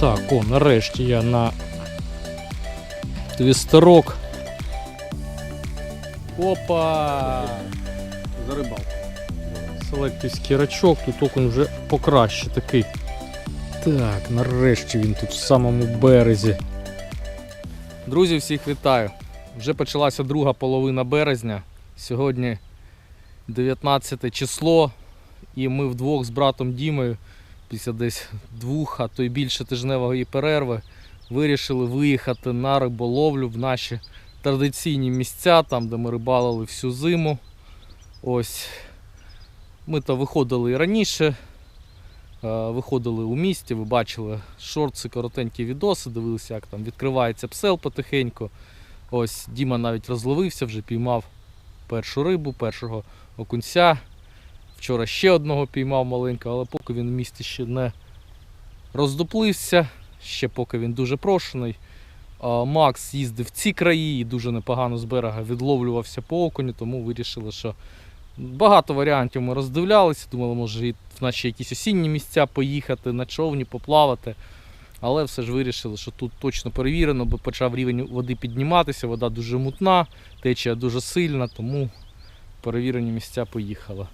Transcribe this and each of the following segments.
Так, о, нарешті я на твістерок. Опа! Зарибав. Селектівський рачок, тут окунь вже покраще такий. Так, нарешті він тут в самому березі. Друзі, всіх вітаю! Вже почалася друга половина березня. Сьогодні 19 число, і ми вдвох з братом Дімою після десь двох, а то й більше тижневої перерви вирішили виїхати на риболовлю в наші традиційні місця, там де ми рибалили всю зиму. Ось ми то виходили і раніше, е, виходили у місті, ви бачили шорти, коротенькі відоси, дивилися, як там відкривається псел потихеньку. Ось Діма навіть розловився, вже піймав першу рибу, першого окунця. Вчора ще одного піймав маленького, але поки він в місті ще не роздуплився, ще поки він дуже прошений. Макс їздив в ці краї і дуже непогано з берега відловлювався по окуню, тому вирішили, що багато варіантів ми роздивлялися. Думали, може в наші якісь осінні місця поїхати на човні, поплавати. Але все ж вирішили, що тут точно перевірено, бо почав рівень води підніматися, вода дуже мутна, течія дуже сильна, тому перевірені місця поїхали.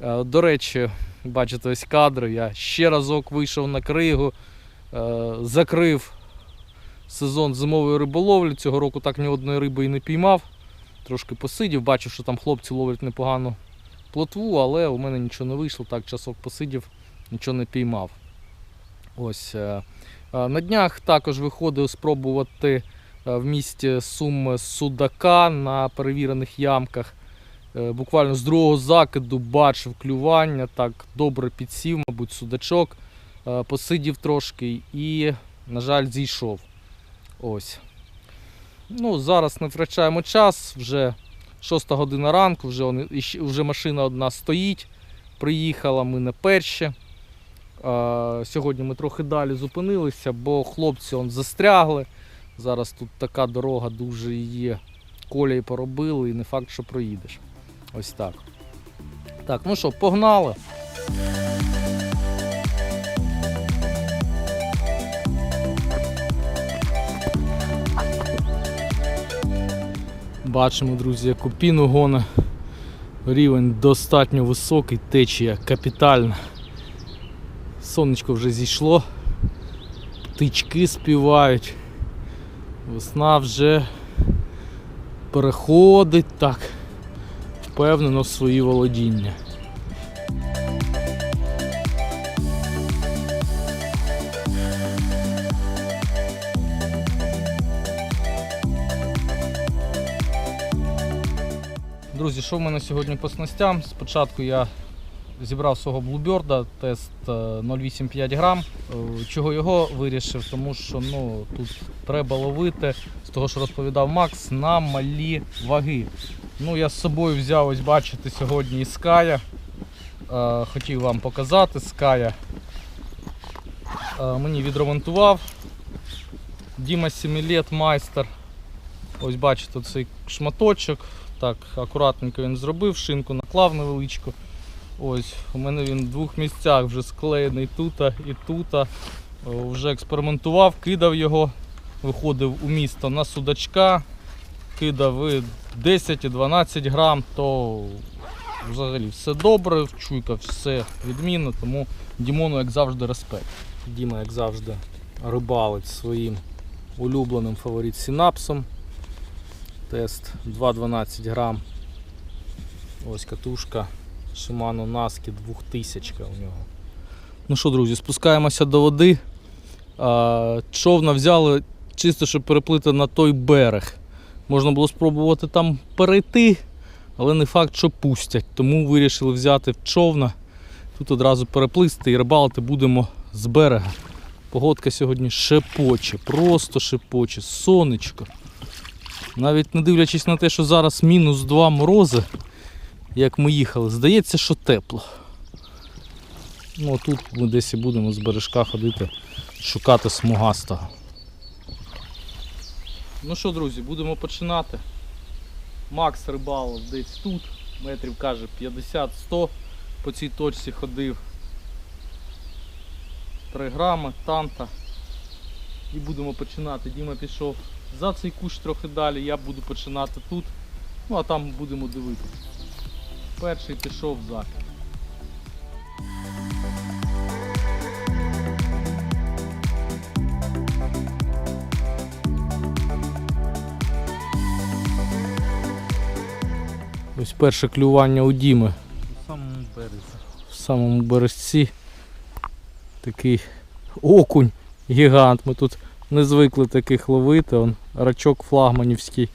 Е, До речі, бачите ось кадри. Я ще разок вийшов на кригу, е, закрив сезон зимової риболовлі. Цього року так ні одної риби і не піймав. Трошки посидів, бачив, що там хлопці ловлять непогану плотву, але у мене нічого не вийшло. Так, часок посидів, нічого не піймав. Ось. Е, На днях також виходив спробувати е, в місті Сум Судака на перевірених ямках. Е, Буквально з другого закиду бачив клювання, так добре підсів, мабуть, судачок, посидів трошки і, на жаль, зійшов. Ось. Ну, зараз не втрачаємо час, вже 6 година ранку, вже, вже машина одна стоїть. Приїхала, ми не перші. Сьогодні ми трохи далі зупинилися, бо хлопці он застрягли. Зараз тут така дорога дуже є. Колії поробили і не факт, що проїдеш. Ось так. Так, ну що, погнали. Бачимо, друзі, яку гоне. Рівень достатньо високий, течія капітальна. Сонечко вже зійшло, птички співають. Весна вже переходить так впевнено в свої володіння. Друзі, що в мене сьогодні по снастям? Спочатку я зібрав свого блуберда, тест е, 0,85 грам. Е, Чого його вирішив? Тому що ну, тут треба ловити, з того, що розповідав Макс, на малі ваги. Ну, я з собою взяв, ось бачите, сьогодні Ская. Е, Хотів вам показати Ская. Е, Мені відремонтував. Діма Сімілет майстер. Ось бачите цей шматочок. Так, акуратненько він зробив, шинку наклав невеличку. Ось, у мене він в двох місцях вже склеєний тут і тут. Вже експериментував, кидав його, виходив у місто на судачка, кидав і 10 і 12 грам, то взагалі все добре, чуйка, все відмінно, тому Дімону, як завжди, респект. Діма, як завжди, рибалить своїм улюбленим фаворит синапсом. Тест 2,12 грам. Ось катушка Shimano Naski 2000 у нього. Ну що, друзі, спускаємося до води. Човна взяли чисто, щоб переплити на той берег. Можна було спробувати там перейти, але не факт, що пустять. Тому вирішили взяти човна. Тут одразу переплисти і рибалити будемо з берега. Погодка сьогодні шепоче, просто шепоче, сонечко. Навіть не дивлячись на те, що зараз мінус 2 морози, як ми їхали, здається, що тепло. Ну, а тут ми десь і будемо з бережка ходити, шукати смугастого. Ну що, друзі, будемо починати. Макс рибалов десь тут, метрів каже 50-100 по цій точці ходив. 3 грами, танта. І будемо починати. Діма пішов за цей кущ трохи далі, я буду починати тут. Ну а там будемо дивитися. Перший пішов закид. Ось перше клювання у Діми У самому березі. в самому бережці. Такий окунь гігант. Ми тут не звикли таких ловити. Он рачок флагманівський.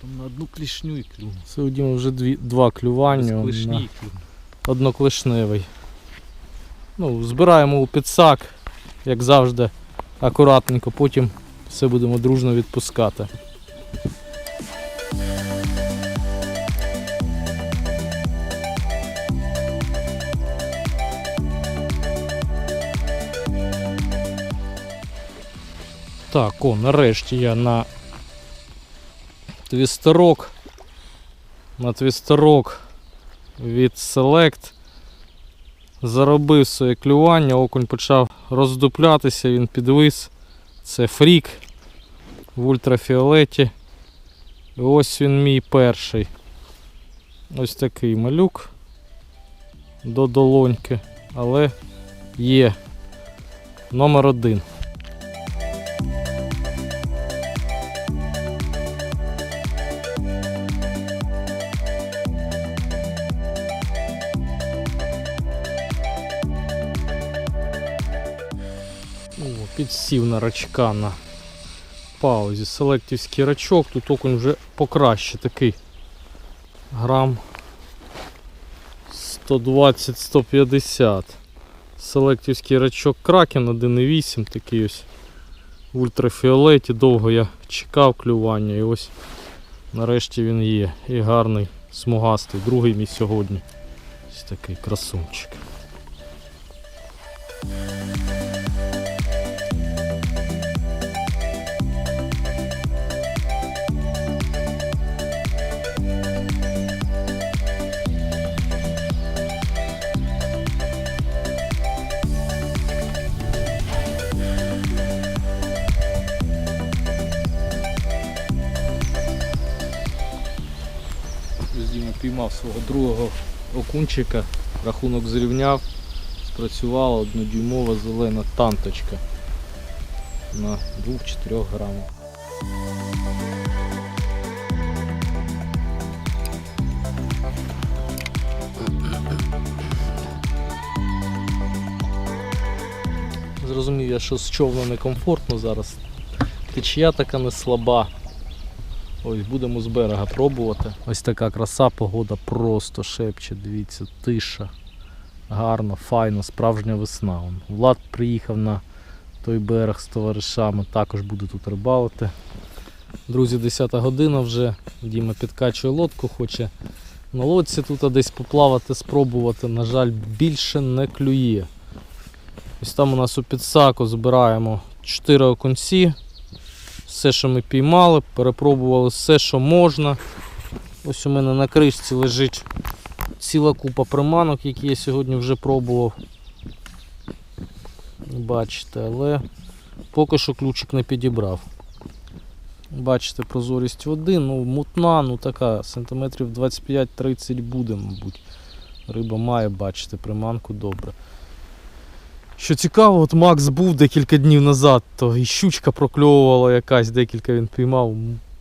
Там на одну клішню і клюнув. Це у Діми вже дві, два клювання. на клюнув. одноклишневий. Ну, збираємо у підсак, як завжди, акуратненько, потім все будемо дружно відпускати. Так, о, нарешті я на твістерок. На твістерок від Select. Заробив своє клювання, окунь почав роздуплятися, він підвис. Це фрік в ультрафіолеті. І ось він мій перший. Ось такий малюк до долоньки, але є номер один. Підсів на рачка на паузі. Селектівський рачок, тут окунь вже покраще такий. Грам 120-150. Селектівський рачок Кракен 1,8 такий ось в ультрафіолеті. Довго я чекав клювання і ось нарешті він є. І гарний смугастий. Другий мій сьогодні. Ось такий красунчик. Піймав свого другого окунчика, рахунок зрівняв, спрацювала однодюймова зелена танточка на 2-4 грамах. Зрозумів я, що з човна некомфортно зараз. Течія така не слаба. Ось будемо з берега пробувати. Ось така краса, погода просто шепче, дивіться, тиша. Гарно, файно, справжня весна. Влад приїхав на той берег з товаришами, також буде тут рибалити. Друзі, 10 година вже. Діма підкачує лодку, хоче на лодці тут десь поплавати, спробувати. На жаль, більше не клює. Ось там у нас у підсаку збираємо 4 окунці все, що ми піймали, перепробували все, що можна. Ось у мене на кришці лежить ціла купа приманок, які я сьогодні вже пробував. Бачите, але поки що ключик не підібрав. Бачите, прозорість води, ну мутна, ну така, сантиметрів 25-30 буде, мабуть. Риба має бачити приманку добре. Що цікаво, от Макс був декілька днів назад, то і щучка прокльовувала якась, декілька він піймав.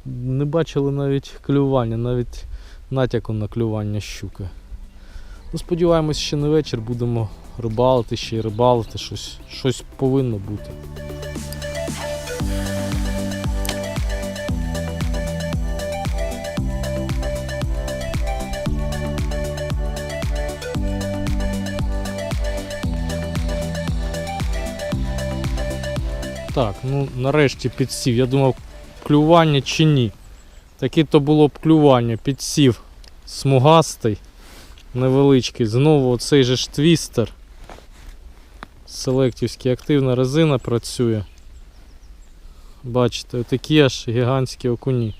Не бачили навіть клювання, навіть натяку на клювання щуки. Ну, сподіваємось, ще не вечір будемо рибалити, ще й рибалити, щось, щось повинно бути. Так, ну нарешті підсів. Я думав, клювання чи ні. Таке то було б клювання. Підсів смугастий, невеличкий. Знову оцей же ж твістер. Селектівський активна резина працює. Бачите, такі аж гігантські окуні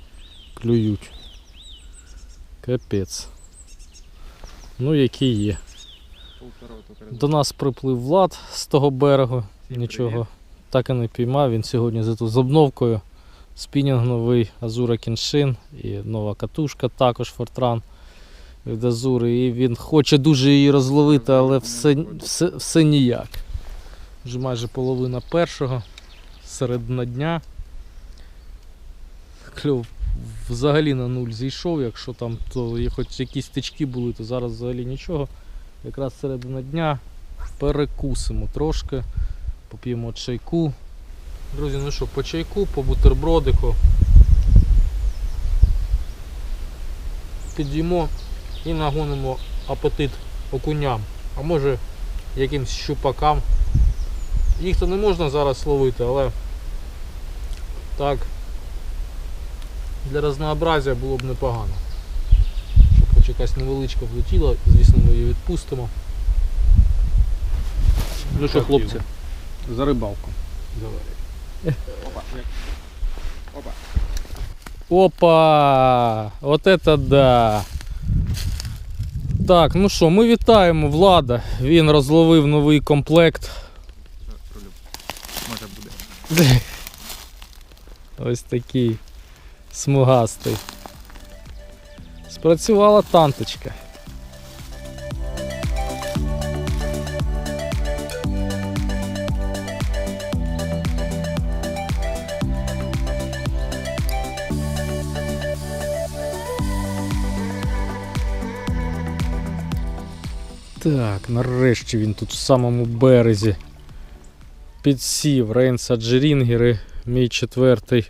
клюють. Капець. Ну, який є. До нас приплив Влад з того берегу. Нічого так і не піймав. Він сьогодні зато з обновкою. Спінінг новий, Азура Кіншин і нова катушка також Фортран від Азури. І він хоче дуже її розловити, але все, все, все ніяк. Вже майже половина першого, середина дня. Кльов взагалі на нуль зійшов, якщо там то хоч якісь тички були, то зараз взагалі нічого. Якраз середина дня перекусимо трошки, поп'ємо чайку. Друзі, ну що, по чайку, по бутербродику. Підіймо і нагонимо апетит окуням, а може якимсь щупакам. Їх то не можна зараз ловити, але так для разнообразия було б непогано. Щоб хоч якась невеличка влетіла, звісно, ми її відпустимо. Ну що, хлопці, за рибалку. Давай. Опа. Опа! Опа! От это да! Так, ну що, ми вітаємо Влада. Він розловив новий комплект. Може буде. Ось такий смугастий. Спрацювала танточка. Так, нарешті він тут в самому березі. Підсів Рейнса Джерінгери, мій четвертий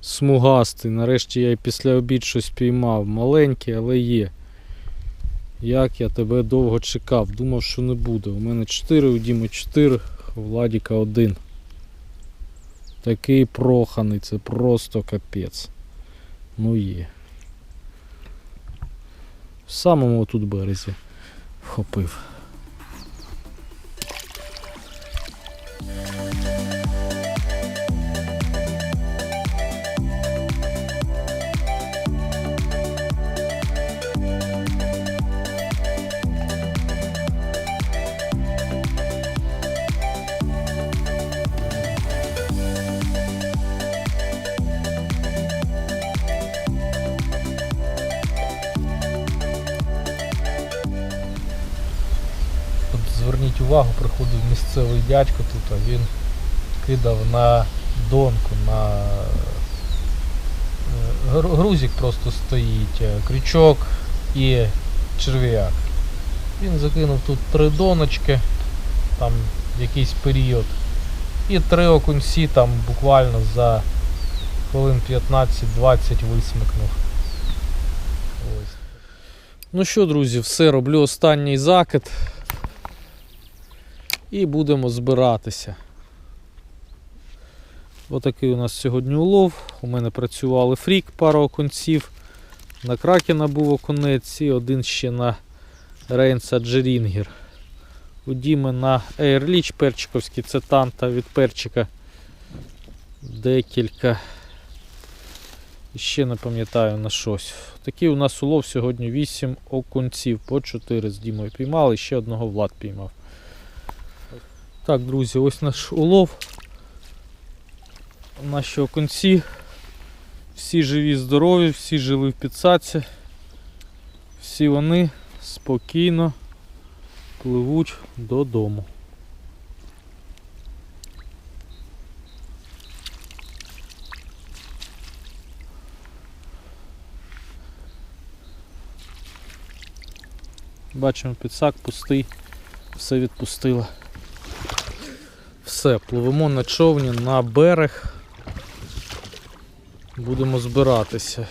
смугастий. Нарешті я і після обід щось піймав. Маленький, але є. Як я тебе довго чекав, думав, що не буде. У мене 4, у Діми 4, у Владіка 1. Такий проханий, це просто капець. Ну є. В самому тут березі вхопив. Місцевий дядько тут, він кидав на донку, на е, грузик просто стоїть, е, крючок і черв'як. Він закинув тут три доночки, там якийсь період. І три окунці там буквально за хвилин 15-20 висмикнув. Ось. Ну що, друзі, все, роблю останній закид і будемо збиратися. Отакий у нас сьогодні улов. У мене працювали фрік, пара окунців. На кракена був окунець і один ще на Рейнса Джерінгер. У Діми на Leech перчиковський, це танта від перчика. Декілька. Ще не пам'ятаю на щось. Такий у нас улов сьогодні 8 окунців, по 4 з Дімою піймали, ще одного Влад піймав. Так, друзі, ось наш улов. Наші окунці. Всі живі, здорові, всі жили в підсадці. Всі вони спокійно пливуть додому. Бачимо, підсак пустий, все відпустило. Все, пливемо на човні на берег. Будемо збиратися.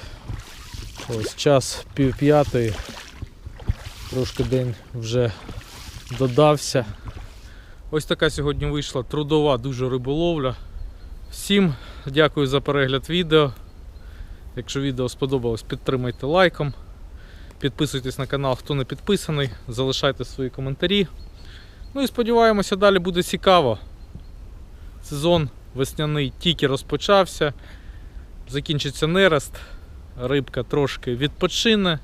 Ось час пів п'ятої. Трошки день вже додався. Ось така сьогодні вийшла трудова дуже риболовля. Всім дякую за перегляд відео. Якщо відео сподобалось, підтримайте лайком. Підписуйтесь на канал, хто не підписаний, залишайте свої коментарі. Ну і сподіваємося, далі буде цікаво. Сезон весняний тільки розпочався. Закінчиться нерест, рибка трошки відпочине,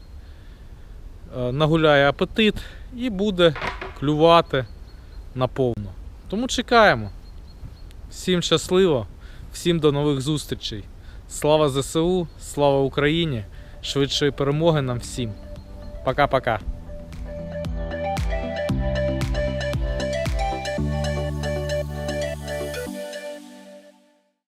е, нагуляє апетит і буде клювати наповну. Тому чекаємо. Всім щасливо, всім до нових зустрічей. Слава ЗСУ, слава Україні! Швидшої перемоги нам всім. Пока-пока.